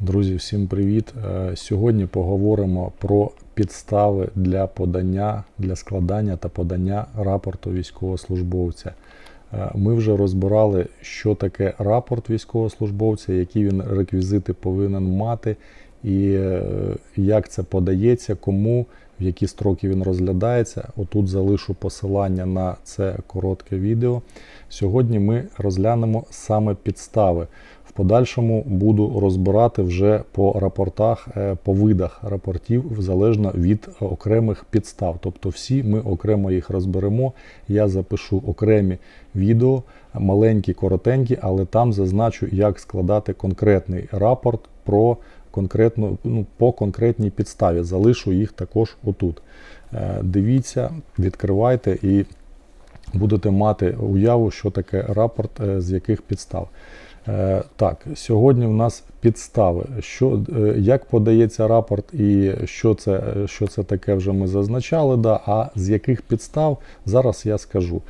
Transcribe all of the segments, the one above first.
Друзі, всім привіт! Е, Сьогодні поговоримо про підстави для подання, для складання та подання рапорту військовослужбовця. Е, Ми вже розбирали, що таке рапорт військовослужбовця, які він реквізити повинен мати, і е, як це подається, кому, в які строки він розглядається. Отут залишу посилання на це коротке відео. Сьогодні ми розглянемо саме підстави. В подальшому буду розбирати вже по рапортах, е, по видах рапортів, залежно від окремих підстав. Тобто всі ми окремо їх розберемо. Я запишу окремі відео, маленькі, коротенькі, але там зазначу, як складати конкретний рапорт про конкретну, ну, по конкретній підставі. Залишу їх також отут. Е, Дивіться, відкривайте і будете мати уяву, що таке рапорт, е, з яких підстав. Е, Так, сьогодні в нас підстави. Що, е, як подається рапорт і що це, е, що це таке вже ми зазначали, да, а з яких підстав зараз я скажу.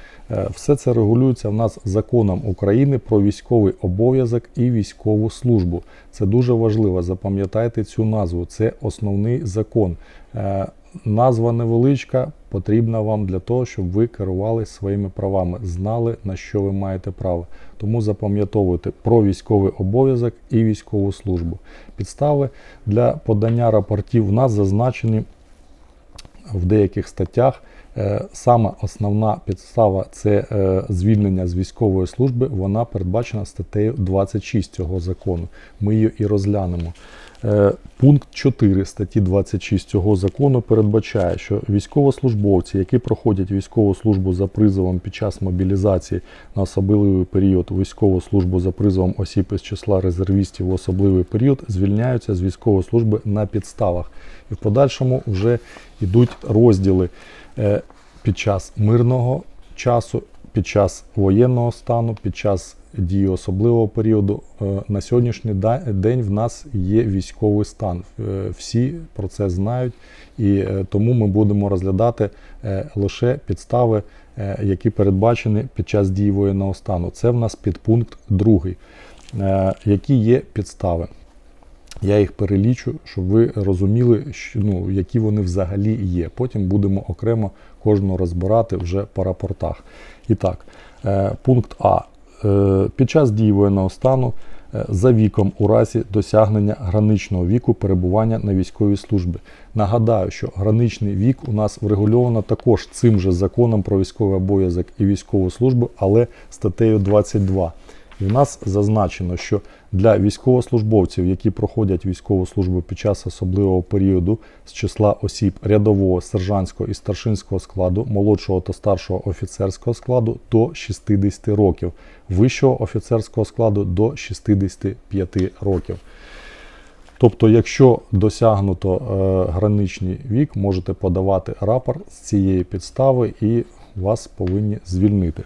Все це регулюється в нас законом України про військовий обов'язок і військову службу. Це дуже важливо. Запам'ятайте цю назву. Це основний закон. Назва невеличка, потрібна вам для того, щоб ви керували своїми правами, знали на що ви маєте право. Тому запам'ятовуйте про військовий обов'язок і військову службу. Підстави для подання рапортів у нас зазначені в деяких статтях. Е, Саме основна підстава це е, звільнення з військової служби. Вона передбачена статтею 26 цього закону. Ми її і розглянемо. Е, Пункт 4 статті 26 цього закону передбачає, що військовослужбовці, які проходять військову службу за призовом під час мобілізації на особливий період, військову службу за призовом осіб із числа резервістів в особливий період, звільняються з військової служби на підставах. І в подальшому вже йдуть розділи е, під час мирного часу, під час воєнного стану, під час дії особливого періоду. Е, На сьогоднішній день в нас є військовий стан. Е, Всі про це знають, і е, тому ми будемо розглядати лише підстави, які передбачені під час дії воєнного стану. Це в нас підпункт другий. Які є підстави? Я їх перелічу, щоб ви розуміли, що, ну, які вони взагалі є. Потім будемо окремо кожного розбирати вже по рапортах. І так, пункт А. Е, Під час дії воєнного стану е, за віком у разі досягнення граничного віку перебування на військовій службі. Нагадаю, що граничний вік у нас врегульовано також цим же законом про військовий обов'язок і військову службу, але статтею 22. І в нас зазначено, що для військовослужбовців, які проходять військову службу під час особливого періоду з числа осіб рядового, сержантського і старшинського складу, молодшого та старшого офіцерського складу до 60 років, вищого офіцерського складу до 65 років. Тобто, якщо досягнуто е, граничний вік, можете подавати рапорт з цієї підстави і вас повинні звільнити.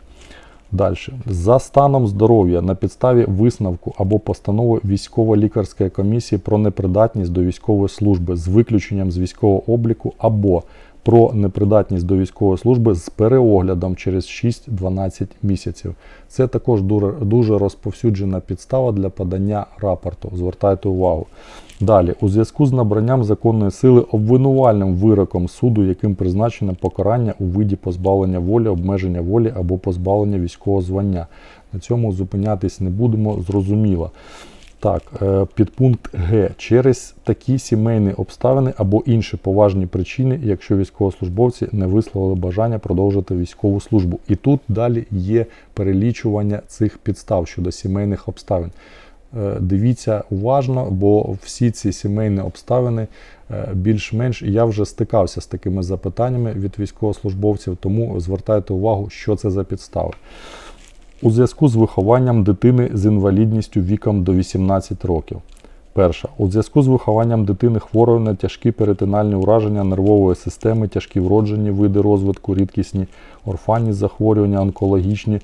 Далі. За станом здоров'я на підставі висновку або постанови військово-лікарської комісії про непридатність до військової служби з виключенням з військового обліку або про непридатність до військової служби з переоглядом через 6-12 місяців. Це також дуже, розповсюджена підстава для подання рапорту. Звертайте увагу. Далі, у зв'язку з набранням законної сили обвинувальним вироком суду, яким призначено покарання у виді позбавлення волі, обмеження волі або позбавлення військового звання. На цьому зупинятись не будемо, зрозуміло. Так, е, підпункт Г. Через такі сімейні обставини або інші поважні причини, якщо військовослужбовці не висловили бажання продовжити військову службу. І тут далі є перелічування цих підстав щодо сімейних обставин. Е, Дивіться уважно, бо всі ці сімейні обставини е, більш-менш я вже стикався з такими запитаннями від військовослужбовців, тому звертайте увагу, що це за підстави. У зв'язку з вихованням дитини з інвалідністю віком до 18 років. Перша. У зв'язку з вихованням дитини хворої на тяжкі перитинальні ураження нервової системи, тяжкі вроджені види розвитку, рідкісні орфанні захворювання, онкологічні,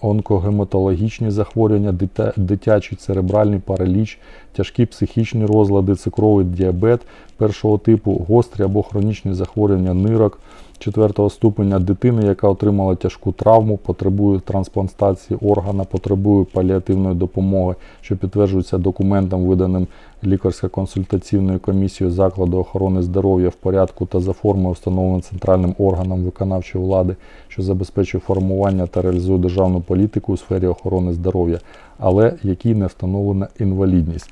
онкогематологічні захворювання, дитячий церебральний параліч, тяжкі психічні розлади, цукровий діабет першого типу, гострі або хронічні захворювання нирок четвертого ступеня, дитини, яка отримала тяжку травму, потребує трансплантації органа, потребує паліативної допомоги, що підтверджується документом, виданим лікарсько-консультаційною комісією закладу охорони здоров'я в порядку та за формою, встановленим центральним органом виконавчої влади, що забезпечує формування та реалізує державну політику у сфері охорони здоров'я, але якій не встановлена інвалідність.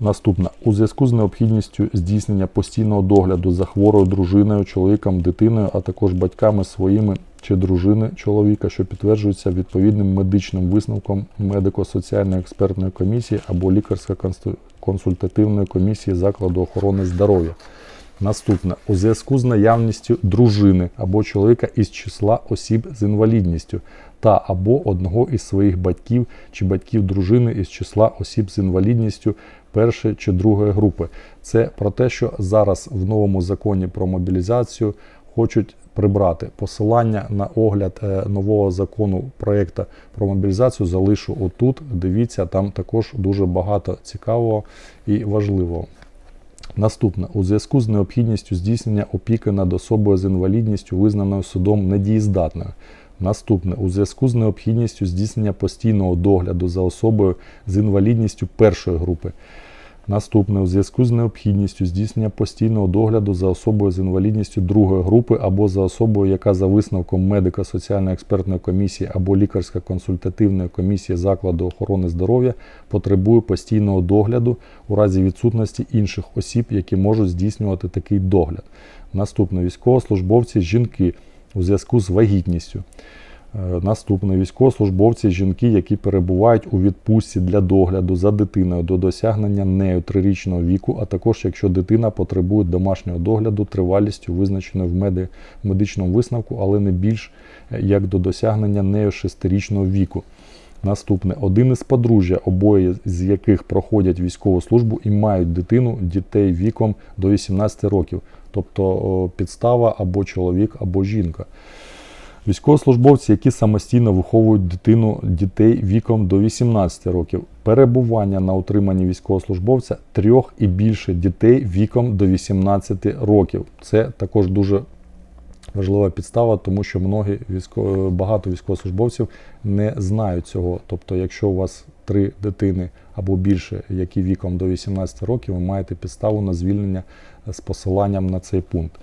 Наступна у зв'язку з необхідністю здійснення постійного догляду за хворою дружиною, чоловіком, дитиною, а також батьками своїми чи дружини чоловіка, що підтверджується відповідним медичним висновком медико-соціальної експертної комісії або лікарсько-консультативної комісії закладу охорони здоров'я. Наступне у зв'язку з наявністю дружини або чоловіка із числа осіб з інвалідністю та або одного із своїх батьків чи батьків дружини із числа осіб з інвалідністю першої чи другої групи. Це про те, що зараз в новому законі про мобілізацію хочуть прибрати посилання на огляд е, нового закону проєкту про мобілізацію. Залишу отут. Дивіться, там також дуже багато цікавого і важливого. Наступне у зв'язку з необхідністю здійснення опіки над особою з інвалідністю, визнаною судом недієздатною. Наступне у зв'язку з необхідністю здійснення постійного догляду за особою з інвалідністю першої групи. Наступне у зв'язку з необхідністю здійснення постійного догляду за особою з інвалідністю другої групи або за особою, яка за висновком медико-соціальної експертної комісії або лікарсько-консультативної комісії закладу охорони здоров'я потребує постійного догляду у разі відсутності інших осіб, які можуть здійснювати такий догляд. Наступне військовослужбовці жінки у зв'язку з вагітністю. Е, Наступне військовослужбовці, жінки, які перебувають у відпустці для догляду за дитиною до досягнення нею трирічного віку, а також якщо дитина потребує домашнього догляду тривалістю, визначеною в меди- медичному висновку, але не більш е, як до досягнення нею шестирічного віку. Наступне один із подружжя, обоє з яких проходять військову службу і мають дитину, дітей віком до 18 років, тобто підстава або чоловік, або жінка. Військовослужбовці, які самостійно виховують дитину дітей віком до 18 років, перебування на утриманні військовослужбовця трьох і більше дітей віком до 18 років. Це також дуже важлива підстава, тому що многі військо... багато військовослужбовців не знають цього. Тобто, якщо у вас три дитини або більше, які віком до 18 років, ви маєте підставу на звільнення з посиланням на цей пункт.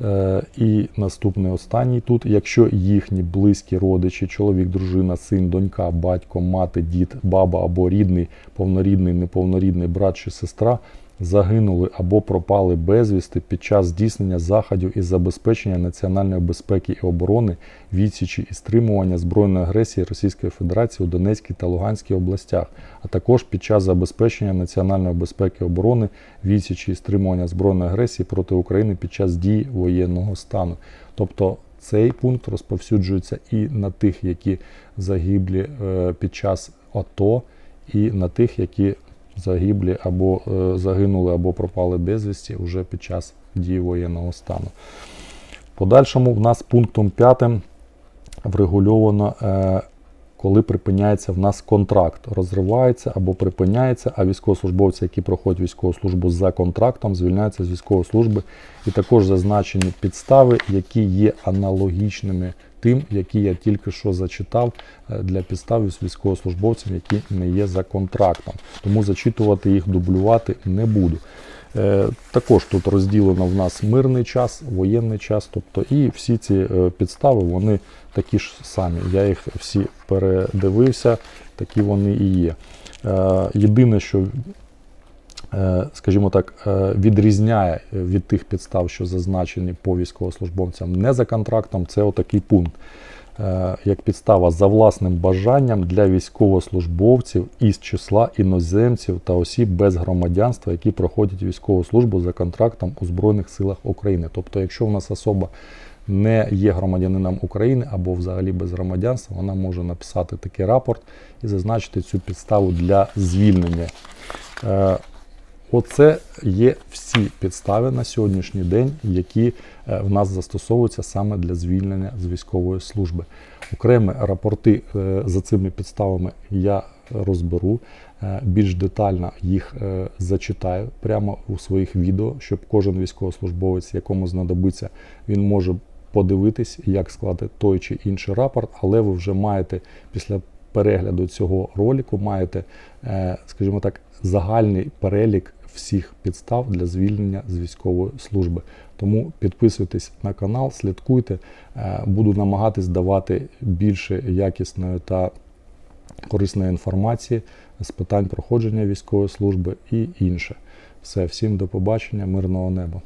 Е, І наступний останній тут, якщо їхні близькі родичі, чоловік, дружина, син, донька, батько, мати, дід, баба або рідний, повнорідний, неповнорідний брат чи сестра загинули або пропали безвісти під час здійснення заходів із забезпечення національної безпеки і оборони, відсічі і стримування збройної агресії Російської Федерації у Донецькій та Луганській областях, а також під час забезпечення національної безпеки і оборони, відсічі і стримування збройної агресії проти України під час дії воєнного стану. Тобто цей пункт розповсюджується і на тих, які загиблі е, під час АТО, і на тих, які загиблі або е, загинули, або пропали безвісті вже під час дії воєнного стану. Подальшому в нас пунктом 5 врегульовано, е, коли припиняється в нас контракт, розривається або припиняється, а військовослужбовці, які проходять військову службу за контрактом, звільняються з військової служби. І також зазначені підстави, які є аналогічними тим, які я тільки що зачитав е, для підстав військовослужбовців, які не є за контрактом. Тому зачитувати їх, дублювати не буду. Е, Також тут розділено в нас мирний час, воєнний час, тобто і всі ці е, підстави вони такі ж самі. Я їх всі передивився, такі вони і є. Єдине, що скажімо так, е, відрізняє від тих підстав, що зазначені по військовослужбовцям не за контрактом, це отакий пункт. Е, Як підстава за власним бажанням для військовослужбовців із числа іноземців та осіб без громадянства, які проходять військову службу за контрактом у Збройних силах України. Тобто, якщо в нас особа не є громадянином України або взагалі без громадянства, вона може написати такий рапорт і зазначити цю підставу для звільнення. Оце є всі підстави на сьогоднішній день, які е, в нас застосовуються саме для звільнення з військової служби. Окремі рапорти е, за цими підставами я розберу. Е, Більш детально їх зачитаю прямо у своїх відео, щоб кожен військовослужбовець, якому знадобиться, він може подивитись, як склати той чи інший рапорт, але ви вже маєте після перегляду цього ролику, маєте, скажімо так, загальний перелік всіх підстав для звільнення з військової служби. Тому підписуйтесь на канал, слідкуйте. Е, Буду намагатись давати більше якісної та корисної інформації з питань проходження військової служби і інше. Все, всім до побачення, мирного неба.